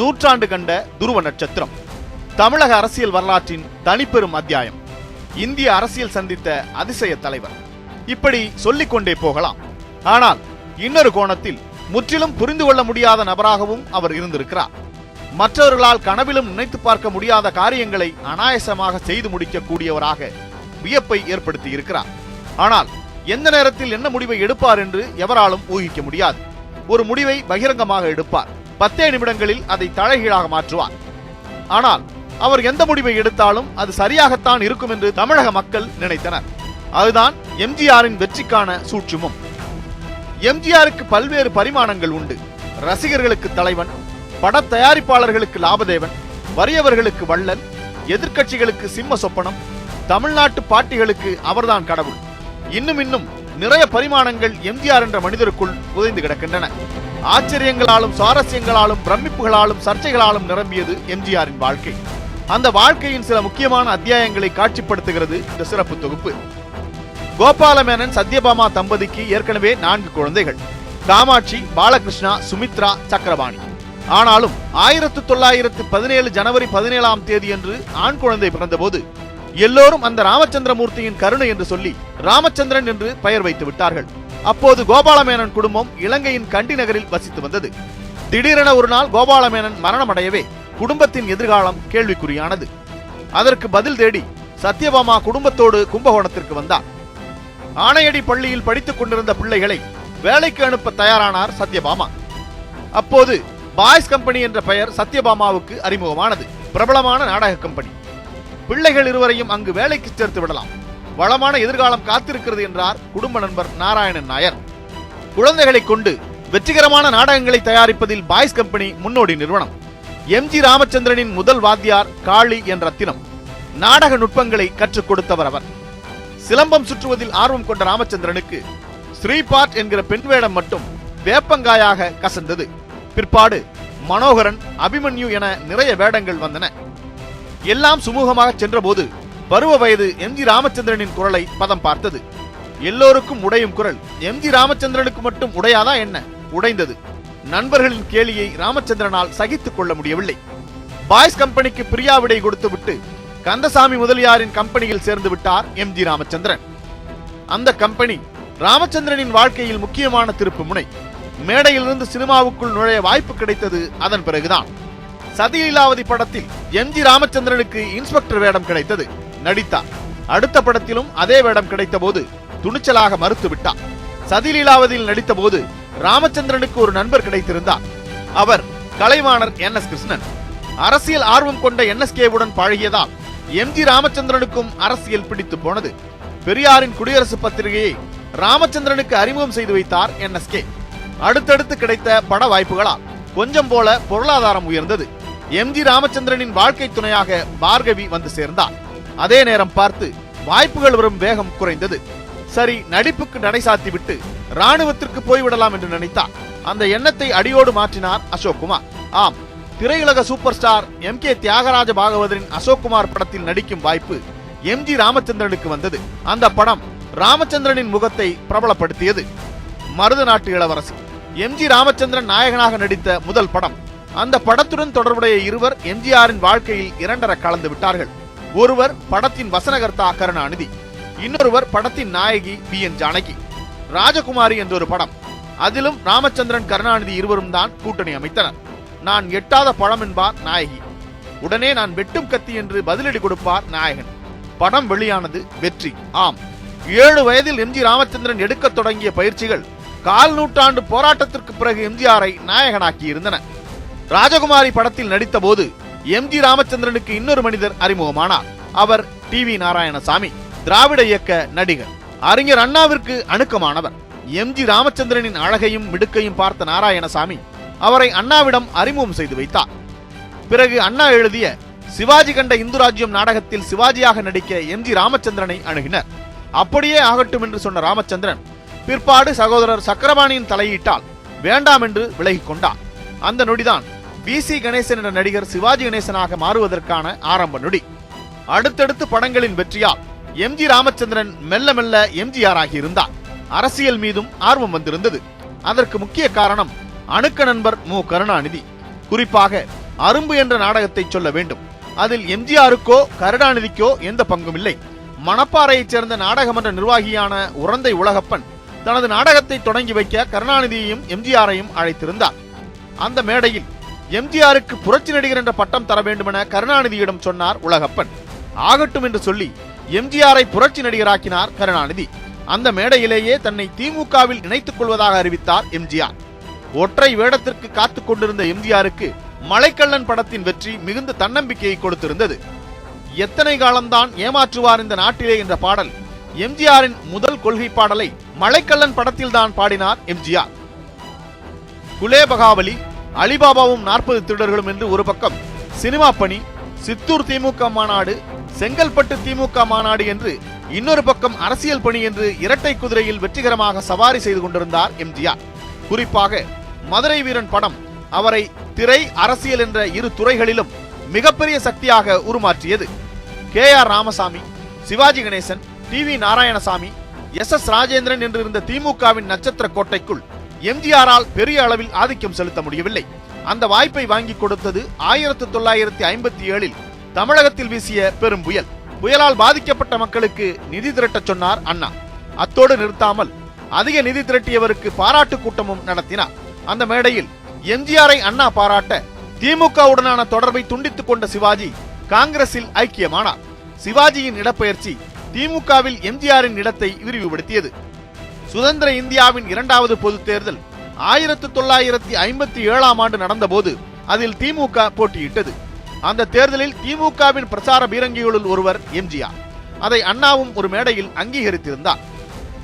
நூற்றாண்டு கண்ட துருவ நட்சத்திரம். தமிழக அரசியல் வரலாற்றின் தனிப்பெரும் அத்தியாயம். இந்திய அரசியல் சந்தித்த அதிசய தலைவர். இப்படி சொல்லிக்கொண்டே போகலாம். ஆனால் இன்னொரு கோணத்தில் முற்றிலும் புரிந்து கொள்ள முடியாத நபராகவும் அவர் இருந்திருக்கிறார். மற்றவர்களால் கனவிலும் நினைத்து பார்க்க முடியாத காரியங்களை அனாயசமாக செய்து முடிக்கக்கூடியவராக வியப்பை ஏற்படுத்தி இருக்கிறார் ஆனால் எந்த நேரத்தில் என்ன முடிவை எடுப்பார் என்று எவராலும் ஊகிக்க முடியாது. ஒரு முடிவை பகிரங்கமாக எடுப்பார். பத்தே நிமிடங்களில் அதை தலைகீழாக மாற்றுவார். ஆனால் அவர் எந்த முடிவை எடுத்தாலும் அது சரியாகத்தான் இருக்கும் என்று தமிழக மக்கள் நினைத்தனர். அதுதான் எம்ஜிஆரின் வெற்றிக்கான சூட்சுமம். எம்ஜிஆருக்கு பல்வேறு பரிமாணங்கள் உண்டு. ரசிகர்களுக்கு தலைவன் பட தயாரிப்பாளர்களுக்கு லாபதேவன் வறியவர்களுக்கு வள்ளல் எதிர்க்கட்சிகளுக்கு சிம்ம சொப்பனம் தமிழ்நாட்டு பாட்டிகளுக்கு அவர்தான் கடவுள். இன்னும் இன்னும் நிறைய பரிமாணங்கள் எம்ஜிஆர் என்ற மனிதருக்குள் புதைந்து கிடக்கின்றன. ஆச்சரியங்களாலும் சுவாரஸ்யங்களாலும் பிரமிப்புகளாலும் சர்ச்சைகளாலும் நிரம்பியது எம்ஜிஆரின் வாழ்க்கை. அந்த வாழ்க்கையின் சில முக்கியமான அத்தியாயங்களை காட்சிப்படுத்துகிறது இந்த சிறப்பு தொகுப்பு. கோபாலமேனன் சத்யபாமா தம்பதிக்கு ஏற்கனவே நான்கு குழந்தைகள். காமாட்சி பாலகிருஷ்ணா சுமித்ரா சக்கரபாணி. ஆனாலும் ஆயிரத்து தொள்ளாயிரத்து பதினேழு ஜனவரி பதினேழாம் தேதியன்று ஆண் குழந்தை பிறந்தபோது எல்லோரும் அந்த ராமச்சந்திரமூர்த்தியின் கருணை என்று சொல்லி ராமச்சந்திரன் என்று பெயர் வைத்து விட்டார்கள். அப்போது கோபாலமேனன் குடும்பம் இலங்கையின் கண்டி நகரில் வசித்து வந்தது. திடீரென ஒரு நாள் கோபாலமேனன் மரணமடையவே குடும்பத்தின் எதிர்காலம் கேள்விக்குறியானது. அதற்கு பதில் தேடி சத்யபாமா குடும்பத்தோடு கும்பகோணத்திற்கு வந்தார். ஆணையடி பள்ளியில் படித்துக் கொண்டிருந்த பிள்ளைகளை வேலைக்கு அனுப்ப தயாரானார் சத்யபாமா. அப்போது பாய்ஸ் கம்பெனி என்ற பெயர் சத்யபாமாவுக்கு அறிமுகமானது. பிரபலமான நாடக கம்பெனி. பிள்ளைகள் இருவரையும் அங்கு வேலைக்கு சேர்த்து விடலாம். வளமான எதிர்காலம் காத்திருக்கிறது என்றார் குடும்ப நண்பர் நாராயணன் நாயர். குழந்தைகளை கொண்டு வெற்றிகரமான நாடகங்களை தயாரிப்பதில் பாய்ஸ் கம்பெனி முன்னோடி நிறுவனம். எம் ஜி ராமச்சந்திரனின் முதல் வாத்தியார் காளி என் ரத்தினம் நாடக நுட்பங்களை கற்றுக் கொடுத்தவர் அவர். சிலம்பம் சுற்றுவதில் ஆர்வம் கொண்ட ராமச்சந்திரனுக்கு ஸ்ரீபாட் என்கிற பெண் வேடம் மட்டும் வேப்பங்காயாக கசந்தது. பிற்பாடு மனோகரன் அபிமன்யு என நிறைய வேடங்கள் வந்தன. எல்லாம் சுமூகமாக சென்றபோது பருவ வயது எம் ஜி ராமச்சந்திரனின் குரலை பதம் பார்த்தது. எல்லோருக்கும் உடையும் குரல். எம் ஜி ராமச்சந்திரனுக்கு மட்டும் உடையாதா என்ன? உடைந்தது. நண்பர்களின் கேலியை ராமச்சந்திரனால் சகித்துக் கொள்ள முடியவில்லை. பாய்ஸ் கம்பெனிக்கு பிரியா விடை கொடுத்துவிட்டு கந்தசாமி முதலியாரின் கம்பெனியில் சேர்ந்து விட்டார் எம் ஜி ராமச்சந்திரன். அந்த கம்பெனி ராமச்சந்திரனின் வாழ்க்கையில் முக்கியமான திருப்பு முனை. மேடையிலிருந்து சினிமாவுக்குள் நுழைய வாய்ப்பு கிடைத்தது அதன் பிறகுதான். சதிலீலாவதி படத்தில் எம் ஜி ராமச்சந்திரனுக்கு இன்ஸ்பெக்டர் வேடம் கிடைத்தது. நடித்தார். அடுத்த படத்திலும் அதே வேடம் கிடைத்த போது துணிச்சலாக மறுத்து விட்டார் சதிலீலாவதியில் நடித்த போது ராமச்சந்திரனுக்கு ஒரு நண்பர் கிடைத்திருந்தார். அவர் கலைவாணர் என் எஸ் கிருஷ்ணன். அரசியல் ஆர்வம் கொண்ட என்எஸ்கேவுடன் பழகியதால் எம் ஜி ராமச்சந்திரனுக்கும் அரசியல் பிடித்து போனது. பெரியாரின் குடியரசு பத்திரிகையை ராமச்சந்திரனுக்கு அறிமுகம் செய்து வைத்தார் என் எஸ்கே அடுத்தடுத்து கிடைத்த பட வாய்ப்புகளால் கொஞ்சம் போல பொருளாதாரம் உயர்ந்தது. எம் ஜி ராமச்சந்திரனின் வாழ்க்கை துணையாக பார்கவி வந்து சேர்ந்தார். அதே நேரம் பார்த்து வாய்ப்புகள் வரும் வேகம் குறைந்தது. சரி நடிப்புக்கு நடை சாத்திவிட்டு ராணுவத்திற்கு போய்விடலாம் என்று நினைத்தார். அந்த எண்ணத்தை அடியோடு மாற்றினார் அசோக் குமார். ஆம் திரையுலக super star M K Thyagaraja பாகவதரின் Ashok Kumar படத்தில் நடிக்கும் வாய்ப்பு எம் ஜி ராமச்சந்திரனுக்கு வந்தது. அந்த படம் ராமச்சந்திரனின் முகத்தை பிரபலப்படுத்தியது. மருத நாட்டு இளவரசி. எம் ஜி ராமச்சந்திரன் நாயகனாக நடித்த முதல் படம். அந்த படத்துடன் தொடர்புடைய இருவர் எம்ஜிஆரின் வாழ்க்கையில் இரண்டர கலந்து விட்டார்கள். ஒருவர் படத்தின் வசனகர்த்தா கருணாநிதி இன்னொருவர் படத்தின் நாயகி பி. என். ஜானகி. ராஜகுமாரி என்ற ஒரு படம். அதிலும் ராமச்சந்திரன் கருணாநிதி இருவரும் தான் கூட்டணி அமைத்தனர். நான் எட்டாத பழம் என்பார் நாயகி. உடனே நான் வெட்டும் கத்தி என்று பதிலடி கொடுப்பார் நாயகன். படம் வெளியானது வெற்றி. ஆம். ஏழு வயதில் எம்ஜி ராமச்சந்திரன் எடுக்க தொடங்கிய பயிற்சிகள் கால் நூற்றாண்டு போராட்டத்திற்கு பிறகு எம்ஜிஆரை நாயகனாக்கி இருந்தன ராஜகுமாரி படத்தில் நடித்த போது எம்ஜி ராமச்சந்திரனுக்கு இன்னொரு மனிதர் அறிமுகமானார். அவர் டி வி நாராயணசாமி திராவிட இயக்க நடிகர். அறிஞர் அண்ணாவிற்கு அணுக்கமானவர். எம்ஜி ராமச்சந்திரனின் அழகையும் மிடுக்கையும் பார்த்த நாராயணசாமி அவரை அண்ணாவிடம் அறிமுகம் செய்து வைத்தார். பிறகு அண்ணா எழுதிய சிவாஜி கண்ட இந்து ராஜ்யம் நாடகத்தில் சிவாஜியாக நடிக்க எம்ஜி ராமச்சந்திரனை அணுகினர். அப்படியே ஆகட்டும் என்று சொன்ன ராமச்சந்திரன் பிற்பாடு சகோதரர் சக்கரபாணியின் தலையீட்டால் வேண்டாம் என்று விலகிக் கொண்டார். அந்த நொடிதான் வி சி கணேசன் என்ற நடிகர் சிவாஜி கணேசனாக மாறுவதற்கான ஆரம்ப நொடி. அடுத்தடுத்து படங்களின் வெற்றியால் எம்ஜி ராமச்சந்திரன் மெல்ல மெல்ல எம்ஜிஆர் ஆகியிருந்தார் அரசியல் மீதும் ஆர்வம் வந்திருந்தது. அதற்கு முக்கிய காரணம் அணுக்க நண்பர் மு. கருணாநிதி. குறிப்பாக அரும்பு என்ற நாடகத்தை சொல்ல வேண்டும். அதில் எம்ஜிஆருக்கோ கருணாநிதிக்கோ எந்த பங்கும் இல்லை. மணப்பாறையைச் சேர்ந்த நாடகமன்ற நிர்வாகியான உறந்தை உலகப்பன் தனது நாடகத்தை தொடங்கி வைக்க கருணாநிதியையும் எம்ஜிஆரையும் அழைத்திருந்தார். அந்த மேடையில் எம்ஜிஆருக்கு புரட்சி நடிகர் என்ற பட்டம் தர வேண்டுமென கருணாநிதியிடம் சொன்னார் உலகப்பன். ஆகட்டும் என்று சொல்லி எம்ஜிஆரை புரட்சி நடிகராக்கினார் கருணாநிதி. அந்த மேடையிலேயே தன்னை திமுகவில் இணைத்துக் கொள்வதாக அறிவித்தார் எம்ஜிஆர். ஒற்றை வேடத்திற்கு காத்துக் கொண்டிருந்த எம்ஜிஆருக்கு மலைக்கள்ளன் படத்தின் வெற்றி மிகுந்த தன்னம்பிக்கையை கொடுத்திருந்தது. எத்தனை காலம்தான் ஏமாற்றுவார் இந்த நாட்டிலே என்ற பாடல் எம்ஜிஆரின் முதல் கொள்கை பாடலை மலைக்கள்ளன் படத்தில் தான் பாடினார் எம்ஜிஆர். குலேபகாவலி அலிபாபாவும் நாற்பது திருடர்களும் என்று ஒரு பக்கம். சினிமா பணி சித்தூர் திமுக மாநாடு செங்கல்பட்டு திமுக மாநாடு என்று இன்னொரு பக்கம் அரசியல் பணி என்று இரட்டை குதிரையில் வெற்றிகரமாக சவாரி செய்து கொண்டிருந்தார் எம்ஜிஆர். குறிப்பாக மதுரை வீரன் படம் அவரை திரை அரசியல் என்ற இரு துறைகளிலும் மிகப்பெரிய சக்தியாக உருமாற்றியது. K R Ramasamy Sivaji Ganesan T V Narayanasamy S S Rajendran என்று இருந்த திமுகவின் நட்சத்திர கோட்டைக்குள் எம்ஜிஆரால் பெரிய அளவில் ஆதிக்கம் செலுத்த முடியவில்லை. அந்த வாய்ப்பை வாங்கி கொடுத்தது ஆயிரத்தி தொள்ளாயிரத்தி ஐம்பத்தி ஏழில் தமிழகத்தில் வீசிய பெரும் புயல். புயலால் பாதிக்கப்பட்ட மக்களுக்கு நிதி திரட்டச் சொன்னார் அண்ணா. அத்தோடு நிறுத்தாமல் அதிக நிதி திரட்டியவருக்கு பாராட்டு கூட்டமும் நடத்தினார். அந்த மேடையில் எம்ஜிஆரை அண்ணா பாராட்ட திமுகவுடனான தொடர்பை துண்டித்துக் கொண்ட சிவாஜி காங்கிரஸில் ஐக்கியமானார். சிவாஜியின் இடப்பெயர்ச்சி திமுகவில் எம்ஜிஆரின் இடத்தை விரிவுபடுத்தியது. சுதந்திர இந்தியாவின் இரண்டாவது பொதுத் தேர்தல் ஆயிரத்து தொள்ளாயிரத்தி ஐம்பத்தி ஏழாம் ஆண்டு நடந்தபோது அதில் திமுக போட்டியிட்டது. அந்த தேர்தலில் திமுகவின் பிரச்சார பீரங்கிகளுள் ஒருவர் எம்ஜிஆர். அதை அண்ணாவும் ஒரு மேடையில் அங்கீகரித்திருந்தார்.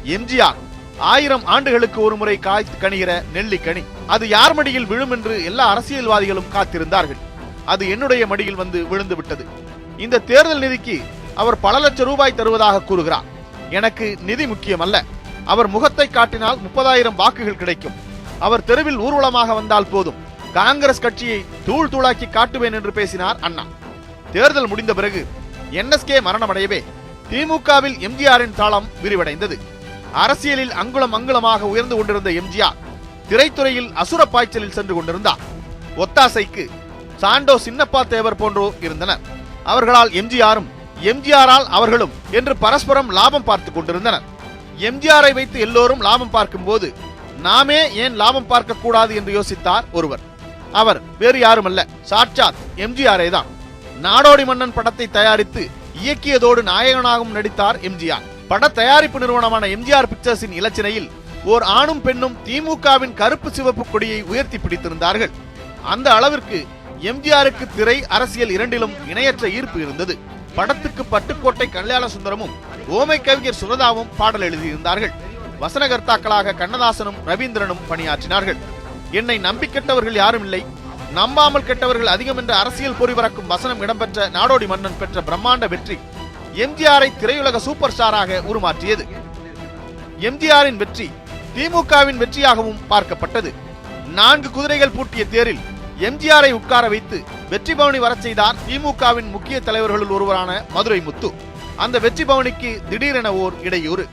எம்ஜிஆர் ஆயிரம் ஆண்டுகளுக்கு ஒரு முறை காய்த்து கணிகிற நெல்லிக்கனி. அது யார் மடியில் விழும் என்று எல்லா அரசியல்வாதிகளும் காத்திருந்தார்கள். அது என்னுடைய மடியில் வந்து விழுந்து விட்டது இந்த தேர்தல் நிதிக்கு அவர் பல லட்சம் ரூபாய் தருவதாக கூறுகிறார். எனக்கு நிதி முக்கியமல்ல. அவர் முகத்தை காட்டினால் முப்பதாயிரம் வாக்குகள் கிடைக்கும். அவர் தெருவில் ஊர்வலமாக வந்தால் போதும். காங்கிரஸ் கட்சியை தூள் தூளாக்கி காட்டுவேன் என்று பேசினார் அண்ணா. தேர்தல் முடிந்த பிறகு என்எஸ்கே மரணமடையவே திமுகவில் எம்ஜிஆரின் தாளம் விரிவடைந்தது. அரசியலில் அங்குலம் அங்குலமாக உயர்ந்து கொண்டிருந்த எம்ஜிஆர் திரைத்துறையில் அசுர பாய்ச்சலில் சென்று கொண்டிருந்தார். ஒத்தாசைக்கு சாண்டோ சின்னப்பா தேவர் போன்றோர் இருந்தனர். அவர்களால் எம்ஜிஆரும் எம்ஜிஆரால் அவர்களும் என்று பரஸ்பரம் லாபம் பார்த்துக் கொண்டிருந்தனர். எம்ஜிஆரை வைத்து எல்லோரும் லாபம் பார்க்கும் போது நாமே ஏன் லாபம் பார்க்க கூடாது என்று யோசித்தார் ஒருவர். அவர் வேறு யாருமல்ல சாட்சாத் எம்ஜிஆரே தான். நாடோடி மன்னன் படத்தை தயாரித்து இயக்கியதோடு நாயகனாகவும் நடித்தார் எம்ஜிஆர். பட தயாரிப்பு நிறுவனமான எம்ஜிஆர் பிக்சர்ஸின் இலச்சினையில் ஓர் ஆணும் பெண்ணும் திமுகவின் கருப்பு சிவப்பு கொடியை உயர்த்தி பிடித்திருந்தார்கள். அந்த அளவிற்கு எம்ஜிஆருக்கு திரை அரசியல் இரண்டிலும் இணையற்ற ஈர்ப்பு இருந்தது. படத்துக்கு பட்டுக்கோட்டை கல்யாண சுந்தரமும் ஓமை கவிஞர் சுரதாவும் பாடல் எழுதியிருந்தார்கள். வசனகர்த்தாக்களாக கண்ணதாசனும் ரவீந்திரனும் பணியாற்றினார்கள். என்னை நம்பி கெட்டவர்கள் யாரும் இல்லை. நம்பாமல் கெட்டவர்கள் அதிகம் என்ற அரசியல் பொறி பறக்கும் வசனம் இடம்பெற்ற நாடோடி மன்னன் பெற்ற பிரம்மாண்ட வெற்றி எம்ஜிஆரை திரையுலக சூப்பர் ஸ்டாராக உருமாற்றியது. எம்ஜிஆரின் வெற்றி திமுகவின் வெற்றியாகவும் பார்க்கப்பட்டது. நான்கு குதிரைகள் பூட்டிய தேரில் எம்ஜிஆரை உட்கார வைத்து வெற்றி பவனி வரச் செய்தார் திமுகவின் முக்கிய தலைவர்களுள் ஒருவரான மதுரை முத்து. அந்த வெற்றி பவனிக்கு திடீரென ஓர் இடையூறு.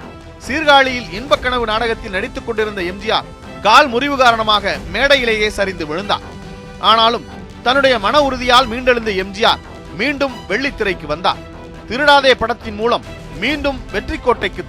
சீர்காழியில் இன்பக்கனவு நாடகத்தில் நடித்துக் கொண்டிருந்த எம்ஜிஆர் கால் முறிவு காரணமாக மேடையிலேயே சரிந்து விழுந்தார். ஆனாலும் தன்னுடைய மன உறுதியால் மீண்டெழுந்த எம்ஜிஆர் மீண்டும் வெள்ளித்திரைக்கு வந்தார். திருடாதே படத்தின் மூலம் மீண்டும் வெற்றி கோட்டைக்கு